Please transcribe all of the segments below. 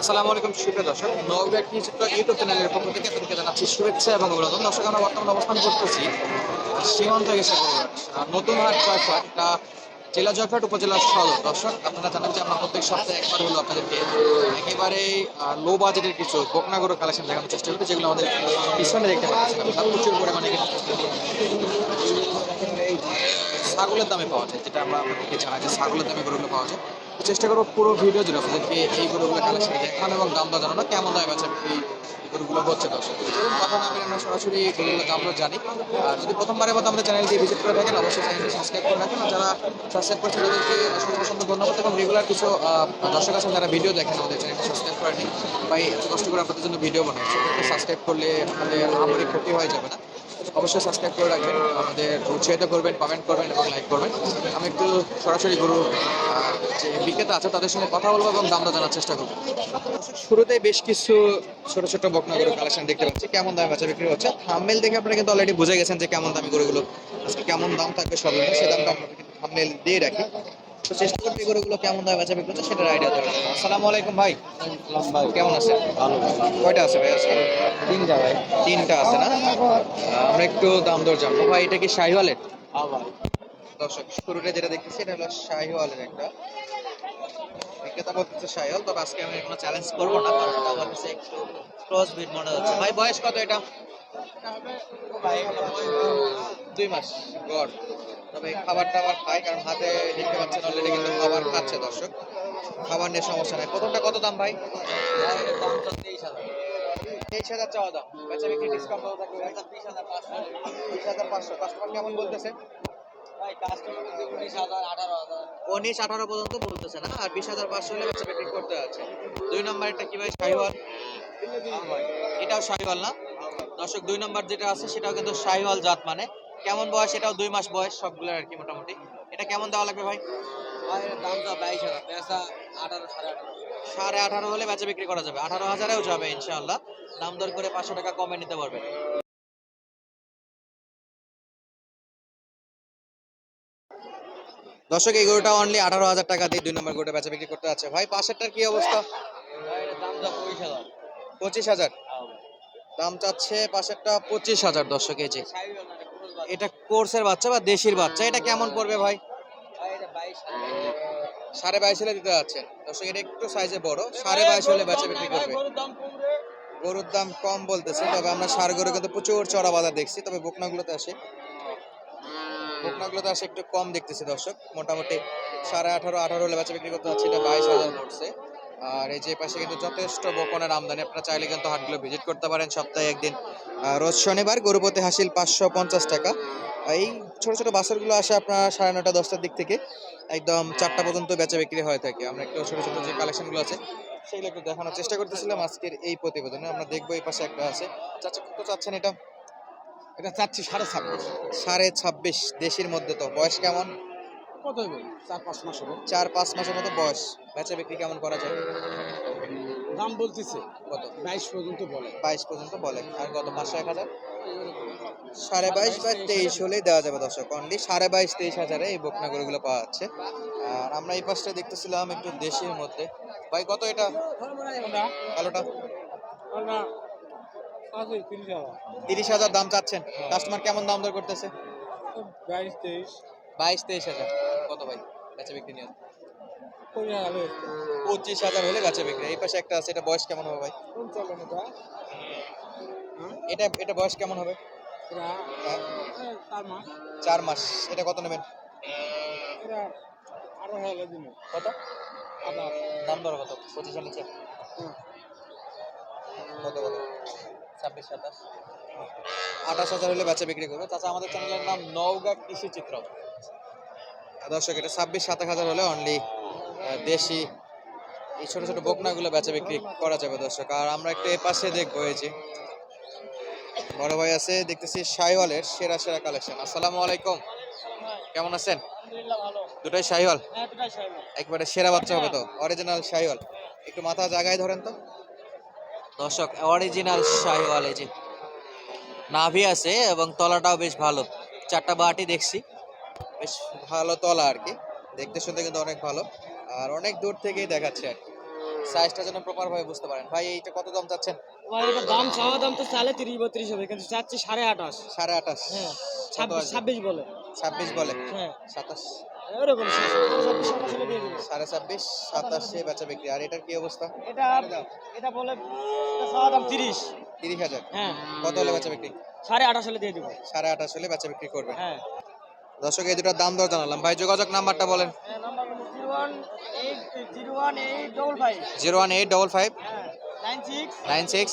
আসসালামু আলাইকুম, সুপ্রিয় দর্শক। নবব্যাগ চিত্র ইউটিউব চ্যানেলের পক্ষ থেকে আপনাদেরকে জানাচ্ছি শুভেচ্ছা এবং অভিনন্দন। দর্শক, আমরা বর্তমানে অবস্থান করতেছি সীমান্ত গেছে নতুন হাট জয়ফাট জেলা জয়ফাট উপজেলার সদর। দর্শক, আপনারা জানেন যে আমরা প্রত্যেক সপ্তাহে একবার হলো আপনাদেরকে একেবারে লো বাজেটের কিছু বকনাগর কালেকশন দেখানোর চেষ্টা করি, যেগুলো আমাদের পিছনে দেখতে আপনারা প্রচুর পরিমাণে ছাগলের দামে পাওয়া যায়, যেটা আমরা আপনাদেরকে জানাই যে ছাগলের দামে গরুগুলো পাওয়া যায়। চেষ্টা করব পুরো ভিডিও জুড়ে আপনাদেরকে এই গরুগুলো কালেকশন দেখানো এবং দাম দর জানানো কেমন দামে বিক্রি এই গরুগুলো হচ্ছে দর্শক? কথা না আমরা সরাসরি গরুগুলো দামগুলো জানি। আর যদি প্রথমবারের মতো আমাদের চ্যানেলটি ভিজিট করে থাকেন, অবশ্যই চ্যানেলটি সাবস্ক্রাইব করে রাখেন। যারা সাবস্ক্রাইব করছেন, তাদেরকে অসংখ্য অসংখ্য ধন্যবাদ এবং রেগুলার কিছু দর্শক আছেন, যারা ভিডিও দেখেন, আমাদের চ্যানেলটি সাবস্ক্রাইব করে নিন ভাই এত কষ্ট করে আপনাদের জন্য ভিডিও সেটাকে সাবস্ক্রাইব করলে আপনাদের আমারই ক্ষতি হয়ে যাবে না। অবশ্যই সাবস্ক্রাইব করে রাখবেন, আমাদের উৎসাহিত করবেন কমেন্ট করবেন এবং লাইক করবেন। আমি একটু সরাসরি গরু যে বিক্রেতা আছে, তাদের সঙ্গে কথা বলব এবং দামটা জানার চেষ্টা করব। শুরুতে বেশ কিছু ছোট ছোট বকনা গরু কালেকশন দেখতে পাচ্ছি। কেমন দামে বাচ্চা বিক্রি হচ্ছে? থাম্বেল দেখে আপনারা কিন্তু অলরেডি বুঝে গেছেন যে কেমন দামি গরুগুলো, আজকে কেমন দাম থাকবে সর্বনিম্ন, সে দামটা আমরা থাম্বেল দিয়ে রাখি। তো চেষ্টা করতে গরুগুলো কেমন দামে বাচ্চা বিক্রি হচ্ছে সেটার আইডিয়া দেওয়ার জন্য। আসসালামু আলাইকুম ভাই। ভাই কেমন আছেন? ভালো কয়টা আছে ভাই আজকে? তিনটা ভাই। তিনটা আছে না? আমরা একটু দাম দর জানব। ভাই এটা কি শাহিওয়ালের? আবার দর্শক শুরুতে যেটা দেখতেছি এটা হলো শাহিওয়ালের একটা। বিক্রেতা বলতেছে শাহিওয়াল তবে আজকে আমি কোনো চ্যালেঞ্জ করব না কারণ এটা আমার কাছে একটু ক্রস বিট মনে হচ্ছে। ভাই বয়স কত এটা? দুই মাস। গড়। তবে খাবার টাবার খায়, কারণ হাতে দেখতে পাচ্ছেন অলরেডি কিন্তু খাবার খাচ্ছে দর্শক। খাবার নিয়ে সমস্যা নাই। প্রথমটা কত দাম ভাই? তেইশ হাজার হাজার উনিশ, আঠারো পর্যন্ত বলতেছে না? আর বিশ হাজার পাঁচশো হলে বেচা করতে আছে। দুই নম্বর এটা কি ভাই? শাহিওয়াল। এটাও শাহিওয়াল না? দর্শক, দুই নম্বর যেটা আছে, সেটাও কিন্তু শাহিওয়াল জাত মানে। কেমন বয়স? এটাও দুই মাস বয়স সবগুলোর আর কি মোটামুটি। এটা কেমন দেওয়া লাগবে ভাই? দাম তো বাইশ হাজার। পেঁচা আঠারো সাড়ে আঠারো। সাড়ে আঠারো হলে বেচা বিক্রি করা যাবে। আঠারো হাজারেও যাবে ইনশাআল্লাহ। দাম দর করে পাঁচশো টাকা কমে নিতে পারবেন। দর্শক এই গরুটা অনলি আঠারো হাজার টাকা দিয়ে দুই নম্বর গরুটা বেচা বিক্রি করতে আছে ভাই পাশেরটার কি অবস্থা? পঁচিশ হাজার। পঁচিশ হাজার? দাম চাচ্ছে পাশেরটা পঁচিশ হাজার দর্শক এই যে। এটা কোর্সের বাচ্চা বা দেশির বাচ্চা? এটা কেমন পড়বে ভাই? সাড়ে বাইশ হলে দিতে যাচ্ছেন দর্শক, এটা একটু সাইজে বড়। সাড়ে বাইশ হলে বেচা বিক্রি করবে। গরুর দাম কম বলতেছে, তবে আমরা সার গরু কিন্তু প্রচুর চড়া বাজার দেখছি, তবে বকনাগুলোতে আসে। বকনাগুলোতে আসে একটু কম দেখতেছি দর্শক। মোটামুটি সাড়ে আঠারো আঠারো হলে বেচা বিক্রি করতে যাচ্ছে, এটা বাইশ হাজার পড়ছে। আর এই যে পাশে কিন্তু যথেষ্ট বকনের আমদানি। আপনারা চাইলে কিন্তু হাটগুলো ভিজিট করতে পারেন। সপ্তাহে একদিন রোজ শনিবার গরুপতি হাসিল পাঁচশো পঞ্চাশ টাকা। এই ছোট ছোট বাসরগুলো আসে আপনার সাড়ে নটা দশটার দিক থেকে। একদম চারটা পর্যন্ত বেচা বিক্রি হয়ে থাকে। আমরা একটু ছোট ছোট যে কালেকশনগুলো আছে সেগুলো একটু দেখানোর চেষ্টা করতেছিলাম আজকের এই প্রতিবেদনে। আমরা দেখব এই পাশে একটা আছে। চাচা কত চাচ্ছেন এটা? এটা চাচ্ছি সাড়ে ছাব্বিশ। সাড়ে ছাব্বিশ দেশের মধ্যে তো। বয়স কেমন? কত হবে চার পাঁচ মাস হবে। চার পাঁচ মাসের মতো বয়স। বেচা বিক্রি কেমন করা যায়? দাম বলতেছে। কত? বাইশ পর্যন্ত বলে। বাইশ পর্যন্ত বলে। আর কত পাঁচশো এক হাজার? সাড়ে বাইশ বা তেইশ হলেই দেওয়া যাবে দর্শক অনলি সাড়ে বাইশ তেইশ হাজারে এই বকনা গরুগুলো পাওয়া যাচ্ছে। আর আমরা এই পাশটা দেখতেছিলাম একটু দেশের মধ্যে। ভাই কত এটা? কালোটা? তিরিশ হাজার। দাম চাচ্ছেন। কাস্টমার কেমন দাম দর করতেছে? বাইশ তেইশ। বাইশ তেইশ হাজার। কত ভাই? বেচা বিক্রি নিয়ে পঁচিশ হাজার হলে গাছে বিক্রি। এই পাশে একটা আছে, এটা বয়স কেমন হবে ভাই? এটা এটা বয়স কেমন হবে? চার মাস। এটা কত নেবেন? কত? দাম দর কত? পঁচিশের নিচে? কত কত? ছাব্বিশ, সাতাশ। আঠাশ হাজার হলে বেচা বিক্রি করবে। তাছাড়া আমাদের চ্যানেলের নাম নওগাঁ কৃষি চিত্র দর্শক, এটা ছাব্বিশ, সাতাশ হাজার হলে অনলি দেশি এই ছোট ছোট বকনাগুলো বেচা বিক্রি করা যাবে দর্শক। আর আমরা একটু এ পাশে দেখব এই যে বড় ভাই আছে, দেখতেছি শাহিওয়ালের সেরা সেরা কালেকশন আসসালামু আলাইকুম। কেমন আছেন? দুটাই শাহিওয়াল? একবারে সেরা বাচ্চা হবে তো অরিজিনাল শাহিওয়াল। একটু মাথা জায়গায় ধরেন তো। দর্শক অরিজিনাল শাহিওয়াল এই যে। নাভি আছে এবং তলাটাও বেশ ভালো। চারটা বাটি দেখছি। বেশ ভালো তলা আর কি। দেখতে শুনতে কিন্তু অনেক ভালো। আর অনেক দূর থেকেই দেখাচ্ছে আর কি। সাইজটা যেন প্রপার ভাবে বুঝতে পারেন। ভাই এইটা কত দাম চাচ্ছেন? ভাই এটা দাম চাওয়া দাম তো চালে তিরিশ বত্রিশ হবে কিন্তু চাচ্ছি সাড়ে আঠাশ। সাড়ে আঠাশ। হ্যাঁ ছাব্বিশ ছাব্বিশ বলে। ছাব্বিশ বলে? হ্যাঁ। সাতাশ? এরকম সাড়ে ছাব্বিশ সাতাশে বেচা বিক্রি। আর এটার কি অবস্থা? এটা এটা বলে চাওয়া দাম তিরিশ। তিরিশ হাজার? হ্যাঁ। কত হলে বেচা বিক্রি? সাড়ে আঠাশ হলে দিয়ে দেবো। সাড়ে আঠাশ হলে বেচা বিক্রি করবে। হ্যাঁ। দর্শক এই দুটার দাম দর জানালাম। ভাই যোগাযোগ নাম্বারটা বলেন। Zero one eight zero double five. Zero one eight five. হ্যাঁ nine six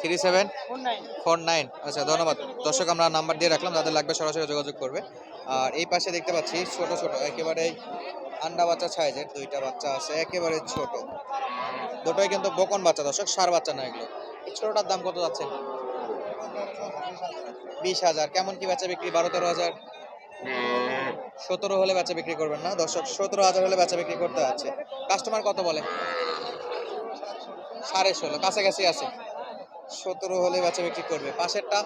three seven four nine. আচ্ছা ধন্যবাদ। দর্শক আমরা নাম্বার দিয়ে রাখলাম যাদের লাগবে সরাসরি যোগাযোগ করবে। আর এই পাশে দেখতে পাচ্ছি ছোট ছোট একেবারে আন্ডা বাচ্চা সাইজের দুইটা বাচ্চা আছে একেবারে ছোট। দুটোই কিন্তু বকন বাচ্চা দর্শক সার বাচ্চা না এগুলো। এই ছোটটার দাম কত যাচ্ছে? বিশ হাজার। কেমন কি বাচ্চা বিক্রি? বারো তেরো হাজার। সতেরো হলে বেচা বিক্রি করবেন না। দর্শক, সতেরো হাজার হলে বেচা বিক্রি করতে আছে কাস্টমার কত বলে? সাড়ে ষোলো, কাছাকাছি আছে। সতেরো হলে বেচা বিক্রি করবে। পাশেরটা?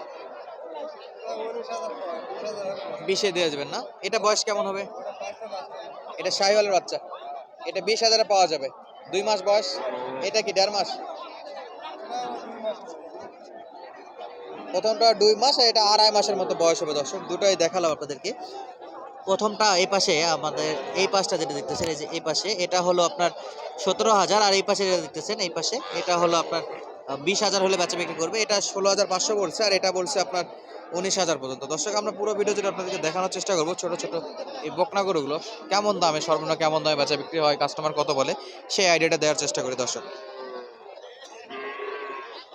বিশে দিয়ে যাবেন না? এটা বয়স কেমন হবে? এটা শাহিওয়ালের বাচ্চা। এটা বিশ হাজারে পাওয়া যাবে। দুই মাস বয়স। এটা কি দেড় মাস? প্রথমটা দুই মাস এটা আড়াই মাসের মতো বয়স হবে দর্শক। দুটোই দেখালাম আপনাদেরকে। প্রথমটা এই পাশে, আমাদের এই পাশটা যেটা দেখতেছেন, এই যে এই পাশে, এটা হলো আপনার সতেরো হাজার, আর এই পাশে যেটা দেখতেছেন, এই পাশে, এটা হলো আপনার বিশ হাজার হলে বেচা বিক্রি করবে। এটা ষোলো হাজার পাঁচশো বলছে, আর এটা বলছে আপনার উনিশ হাজার পর্যন্ত। দর্শক, আমরা পুরো ভিডিও যেটা আপনাদেরকে দেখানোর চেষ্টা করব, ছোটো ছোটো এই বকনা গরুগুলো, কেমন দামে, সর্বনিম্ন কেমন দামে বেচা বিক্রি হয় কাস্টমার কত বলে, সেই আইডিয়াটা দেওয়ার চেষ্টা করি দর্শক।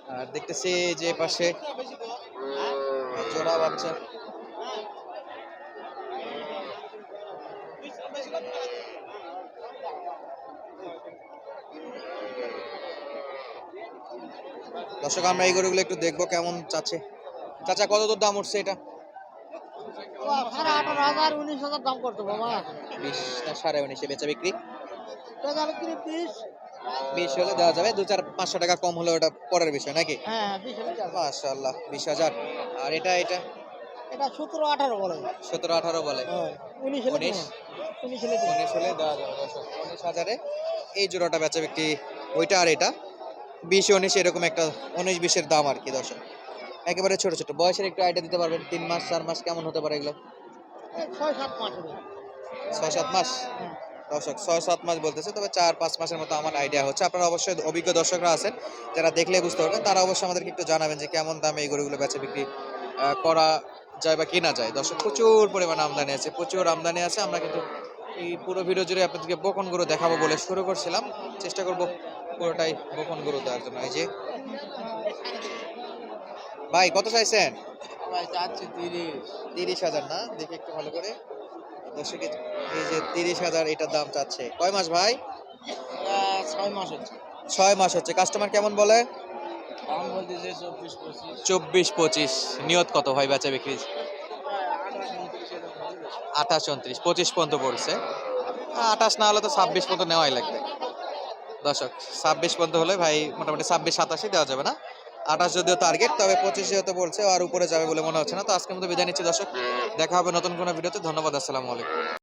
আর দেখতেছি যে পাশে জোড়া বাচ্চা। দর্শক আমরা এই গরুগুলো একটু দেখব কেমন চাচ্ছে। চাচা কত দূর দাম উঠছে এটা? বিশ না সাড়ে উনিশে বেচা বিক্রি বিশ। বিশ হলে দেওয়া যাবে। দু চার পাঁচশো টাকা কম হলে ওটা পরের বিষয় নাকি? হ্যাঁ মাশাল্লাহ বিশ হাজার। আর এটা এটা? এটা সতেরো আঠারো বলে। সতেরো আঠারো বলে। হ্যাঁ উনিশ হলে উনিশ? উনিশ হলে দিবো। উনিশ হলে দেওয়া যাবে উনিশ হাজারে এই জোড়াটা বেচা বিক্রি ওইটা আর এটা। বিশ উনিশ এরকম একটা উনিশ বিশের দাম আর কি দর্শক। একেবারে ছোট ছোট। বয়সের একটু আইডিয়া দিতে পারবেন তিন মাস চার মাস কেমন হতে পারে এগুলো? ছয় সাত মাস ছয় সাত মাস? হ্যাঁ। দর্শক ছয় সাত মাস বলতেছে তবে চার পাঁচ মাসের মতো আমার আইডিয়া হচ্ছে। আপনারা অবশ্যই অভিজ্ঞ দর্শকরা আছেন যারা দেখলে বুঝতে পারবেন তারা অবশ্যই আমাদেরকে একটু জানাবেন যে কেমন দামে এই গরুগুলো বেচা বিক্রি করা যায় বা কেনা যায়। দর্শক প্রচুর পরিমাণে আমদানি আছে প্রচুর আমদানি আছে। আমরা কিন্তু এই পুরো ভিডিও জুড়ে আপনাদেরকে বকন গরু দেখাবো বলে শুরু করছিলাম। চেষ্টা করব পুরোটাই বকন গরু দেওয়ার জন্য। এই যে ভাই কত চাইছেন? ভাই চাচ্ছি তিরিশ। তিরিশ হাজার না? দেখি একটু ভালো করে। দর্শক এই- যে তিরিশ হাজার এটার দাম চাচ্ছে। কয় মাস ভাই? ছয় মাস হচ্ছে। ছয় মাস হচ্ছে। কাস্টমার কেমন বলে? চব্বিশ পঁচিশ। নিয়ত কত ভাই বেচা বিক্রি? আঠাশ উনত্রিশ আঠাশ উনত্রিশ পঁচিশ পর্যন্ত পড়ছে। আঠাশ না হলে তো ছাব্বিশ পর্যন্ত নেওয়াই লাগবে। দর্শক ছাব্বিশ পর্যন্ত হলে ভাই মোটামুটি ছাব্বিশ সাতাশে দেওয়া যাবে না? আঠাশ যদিও টার্গেট তবে পঁচিশে হতে বলছে আর উপরে যাবে বলে মনে হচ্ছে না। তো আজকের মতো বিদায় নিচ্ছি দর্শক, দেখা হবে নতুন কোনো ভিডিওতে ধন্যবাদ, আসসালামু আলাইকুম।